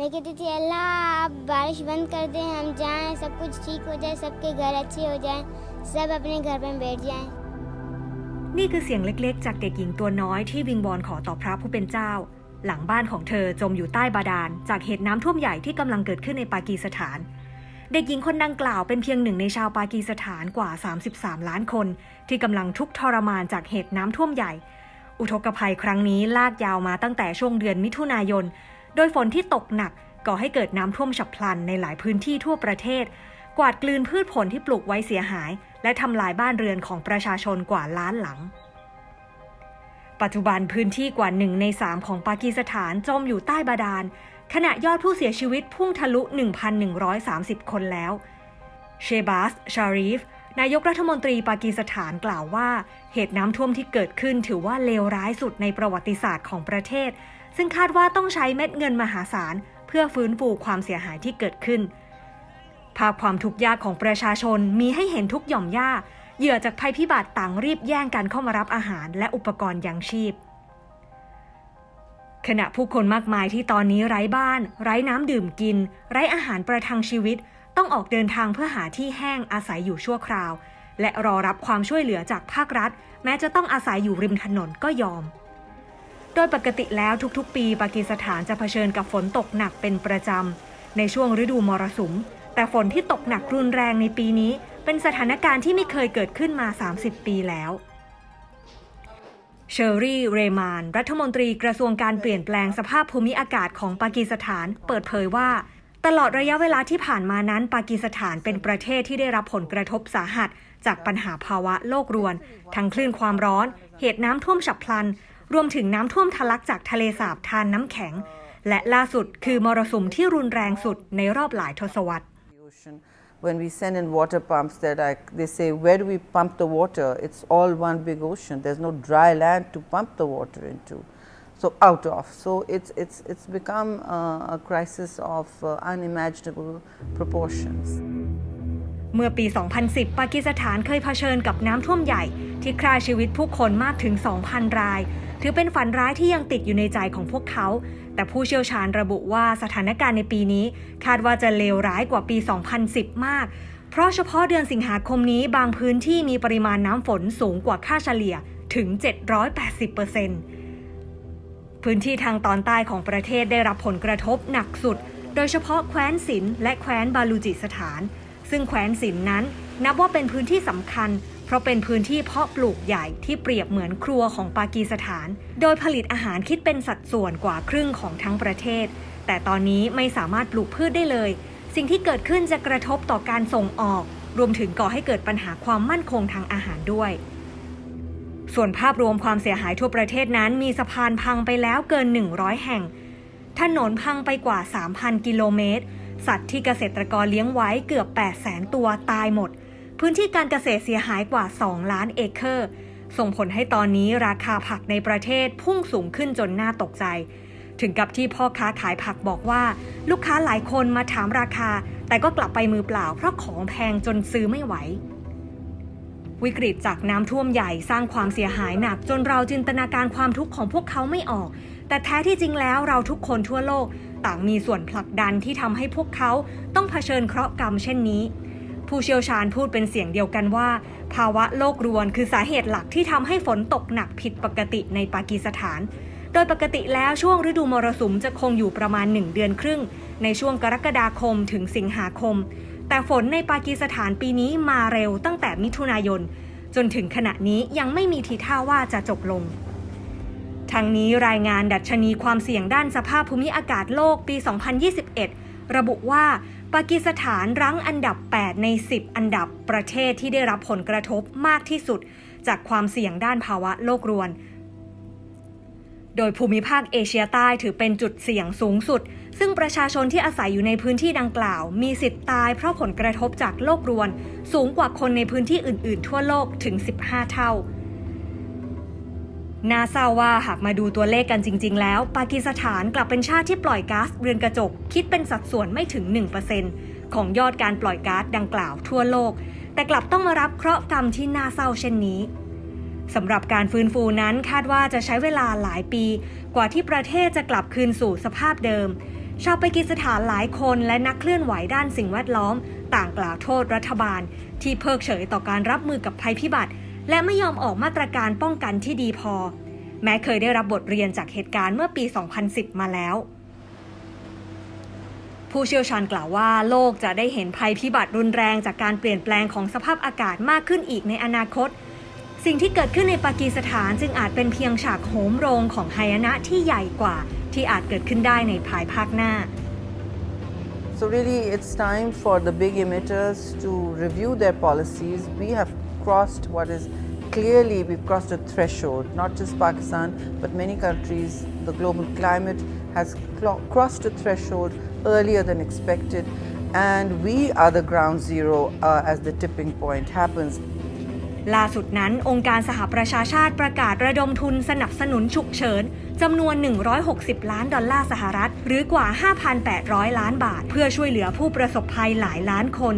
मैं कहती थी अल्लाह आप बारिश बंद कर दें हम जाएं सब कुछ ठीक हो जाए सबके घर अच्छे हो जाएं सब अपने घर में बैठ जाएं นี่คือเสียงเล็กๆ จากเด็กหญิงตัวน้อยที่วิงวอนขอต่อพระผู้เป็นเจ้า หลังบ้านของเธอจมอยู่ใต้บาดาล จากเหตุน้ำท่วมใหญ่ที่กำลังเกิดขึ้นในปากีสถาน เด็กหญิงคนดังกล่าวเป็นเพียงหนึ่งในชาวปากีสถานกว่า 33 ล้านคน ที่กำลังทุกข์ทรมานจากเหตุน้ำท่วมใหญ่ อุทกภัยครั้งนี้ลากยาวมาตั้งแต่ช่วงเดือนมิถุนายน โดยฝนที่ตกหนักก่อให้เกิดน้ำท่วมฉับพลันในหลายพื้นที่ทั่วประเทศ กวาดกลืนพืชผลที่ปลูกไว้เสียหาย และทำลายบ้านเรือนของประชาชนกว่าล้านหลัง ปัจจุบันพื้นที่กว่าหนึ่งในสามของปากีสถานจมอยู่ใต้บาดาล ขณะยอดผู้เสียชีวิตพุ่งทะลุ 1,130 คนแล้ว เชบาส ชารีฟ นายกรัฐมนตรีปากีสถานกล่าวว่า เหตุน้ำท่วมที่เกิดขึ้นถือว่าเลวร้ายสุดในประวัติศาสตร์ของประเทศ ซึ่งคาดว่าต้องใช้เม็ดเงินมหาศาล เพื่อฟื้นฟูความเสียหายที่เกิดขึ้น ภาพความทุกข์ยากของประชาชนมีให้เห็นทุกหย่อมย่าเหยื่อจากภัยพิบัติต่างรีบแย่งกันเข้ามารับอาหารและอุปกรณ์ยังชีพ ขณะผู้คนมากมายที่ตอนนี้ไร้บ้าน ไร้น้ำดื่มกิน ไร้อาหารประทังชีวิต ต้องออกเดินทางเพื่อหาที่แห้งอาศัยอยู่ชั่วคราว และรอรับความช่วยเหลือจากภาครัฐ แม้จะต้องอาศัยอยู่ริมถนนก็ยอม โดยปกติแล้วทุกๆ ปีปากีสถานจะเผชิญกับฝนตกหนักเป็นประจำ ในช่วงฤดูมรสุม แต่ฝนที่ตกหนักรุนแรงในปีนี้ เป็นสถานการณ์ที่ไม่เคยเกิดขึ้นมา 30 ปีแล้วเชอรี่ เรมาน รัฐมนตรีกระทรวงการเปลี่ยนแปลงสภาพภูมิอากาศของปากีสถาน เปิดเผยว่า ตลอดระยะเวลาที่ผ่านมานั้น ปากีสถานเป็นประเทศที่ได้รับผลกระทบสาหัส จากปัญหาภาวะโลกรวน ทั้งคลื่นความร้อน เหตุน้ำท่วมฉับพลัน รวมถึงน้ำท่วมทะลักจากทะเลสาบทานน้ำแข็ง และล่าสุดคือมรสุมที่รุนแรงสุดในรอบหลายทศวรรษ the ocean. When we send in water pumps, they're like, they say, where do we pump the water? It's all one big ocean. There's no dry land to pump the water into, so out of. So it's, it's, it's become uh, a crisis of uh, unimaginable proportions. เมื่อปี 2010 ปากีสถานเคยเผชิญกับน้ำท่วมใหญ่ที่ฆ่าชีวิตผู้คนมากถึง 2,000 ราย ถือเป็นฝันร้ายที่ยังติดอยู่ในใจของพวกเขา แต่ผู้เชี่ยวชาญระบุว่าสถานการณ์ในปีนี้ คาดว่าจะเลวร้ายกว่าปี 2010 มาก เพราะเฉพาะเดือนสิงหาคมนี้บางพื้นที่มีปริมาณน้ำฝนสูงกว่าค่าเฉลี่ยถึง 780%พื้นที่ทางตอนใต้ของประเทศได้รับผลกระทบหนักสุด โดยเฉพาะแคว้นสินและแคว้นบาลูจิสถาน ซึ่งแคว้นสินนั้นนับว่าเป็นพื้นที่สำคัญ เพราะเป็นพื้นที่เพาะปลูกใหญ่ที่เปรียบเหมือนครัวของปากีสถาน โดยผลิตอาหารคิดเป็นสัดส่วนกว่าครึ่งของทั้งประเทศ แต่ตอนนี้ไม่สามารถปลูกพืชได้เลย สิ่งที่เกิดขึ้นจะกระทบต่อการส่งออก รวมถึงก่อให้เกิดปัญหาความมั่นคงทางอาหารด้วย ส่วนภาพรวมความเสียหายทั่วประเทศนั้นมีสะพานพังไปแล้วเกิน 100 แห่ง ถนนพังไปกว่า 3,000 กิโลเมตร สัตว์ที่เกษตรกรเลี้ยงไว้เกือบ 800,000 ตัวตายหมด พื้นที่การเกษตรเสียหายกว่า 2 ล้านเอเคอร์ ส่งผลให้ตอนนี้ราคาผักในประเทศพุ่งสูงขึ้นจนน่าตกใจ ถึงกับที่พ่อค้าขายผักบอกว่า ลูกค้าหลายคนมาถามราคา แต่ก็กลับไปมือเปล่า เพราะของแพงจนซื้อไม่ไหว วิกฤตจากน้ำท่วมใหญ่สร้างความเสียหายหนักจนเราจินตนาการความทุกข์ของพวกเขาไม่ออก แต่แท้ที่จริงแล้วเราทุกคนทั่วโลก ต่างมีส่วนผลักดันที่ทำให้พวกเขาต้องเผชิญเคราะห์กรรมเช่นนี้ ผู้เชี่ยวชาญพูดเป็นเสียงเดียวกันว่า ภาวะโลกรวนคือสาเหตุหลักที่ทำให้ฝนตกหนักผิดปกติในปากีสถาน โดยปกติแล้วช่วงฤดูมรสุมจะคงอยู่ประมาณ 1 เดือนครึ่ง ในช่วงกรกฎาคมถึงสิงหาคม แต่ฝนในปากีสถานปีนี้มาเร็วตั้งแต่มิถุนายน จนถึงขณะนี้ยังไม่มีทีท่าว่าจะจบลงทั้งนี้รายงานดัชนีความเสี่ยงด้านสภาพภูมิอากาศโลกปี 2021 ระบุว่า ปากีสถานรั้งอันดับ 8 ใน 10 อันดับประเทศที่ได้รับผลกระทบมากที่สุด จากความเสี่ยงด้านภาวะโลกรวน โดยภูมิภาคเอเชียใต้ถือเป็นจุดเสี่ยงสูงสุด ซึ่งประชาชนที่อาศัยอยู่ในพื้นที่ดังกล่าว มีสิทธิ์ตายเพราะผลกระทบจากโลกรวน สูงกว่าคนในพื้นที่อื่น ๆ ทั่วโลกถึง 15 เท่า น่าเศร้าว่าหากมาดูตัวเลขกันจริง ๆ แล้ว ปากีสถานกลับเป็นชาติที่ปล่อยก๊าซเรือนกระจก คิดเป็นสัดส่วนไม่ถึง 1%ของยอดการปล่อยก๊าซดังกล่าวทั่วโลก แต่กลับต้องมารับเคราะห์กรรมที่น่าเศร้าเช่นนี้สำหรับการฟื้นฟูนั้นคาดว่าจะใช้เวลาหลายปี กว่าที่ประเทศจะกลับคืนสู่สภาพเดิม ชาวปากีสถานหลายคนและนักเคลื่อนไหวด้านสิ่งแวดล้อม ต่างกล่าวโทษรัฐบาล ที่เพิกเฉยต่อการรับมือกับภัยพิบัติ และไม่ยอมออกมาตรการป้องกันที่ดีพอ แม้เคยได้รับบทเรียนจากเหตุการณ์เมื่อปี 2010 มาแล้ว ผู้เชี่ยวชาญกล่าวว่าโลกจะได้เห็นภัยพิบัติรุนแรงจากการเปลี่ยนแปลงของสภาพอากาศมากขึ้นอีกในอนาคต สิ่งที่เกิดขึ้นในปากีสถานจึงอาจเป็นเพียงฉากโหมโรงของหายนะที่ใหญ่กว่า ที่อาจเกิดขึ้นได้ในภายภาคหน้า So really, it's time for the big emitters to review their policies. We have crossed what is clearly we've crossed a threshold. Not just Pakistan, but many countries. The global climate has crossed a threshold earlier than expected, and we are the ground zero uh, as the tipping point happens. ล่าสุดนั้น องค์การสหประชาชาติประกาศระดมทุนสนับสนุนฉุกเฉินจำนวน 160 ล้านดอลลาร์สหรัฐ หรือกว่า 5,800 ล้านบาท เพื่อช่วยเหลือผู้ประสบภัยหลายล้านคน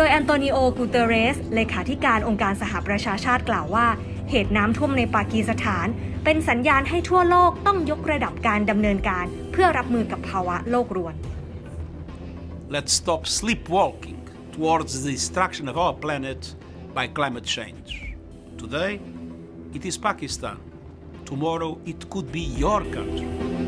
โดยแอนโตนิโอ กูเตเรส เลขาธิการองค์การสหประชาชาติกล่าวว่า เหตุน้ำท่วมในปากีสถาน เป็นสัญญาณให้ทั่วโลกต้องยกระดับการดำเนินการ เพื่อรับมือกับภาวะโลกรวน Let's stop sleepwalking towards the destruction of our planet by climate change. Today, it is Pakistan. Tomorrow, it could be your country.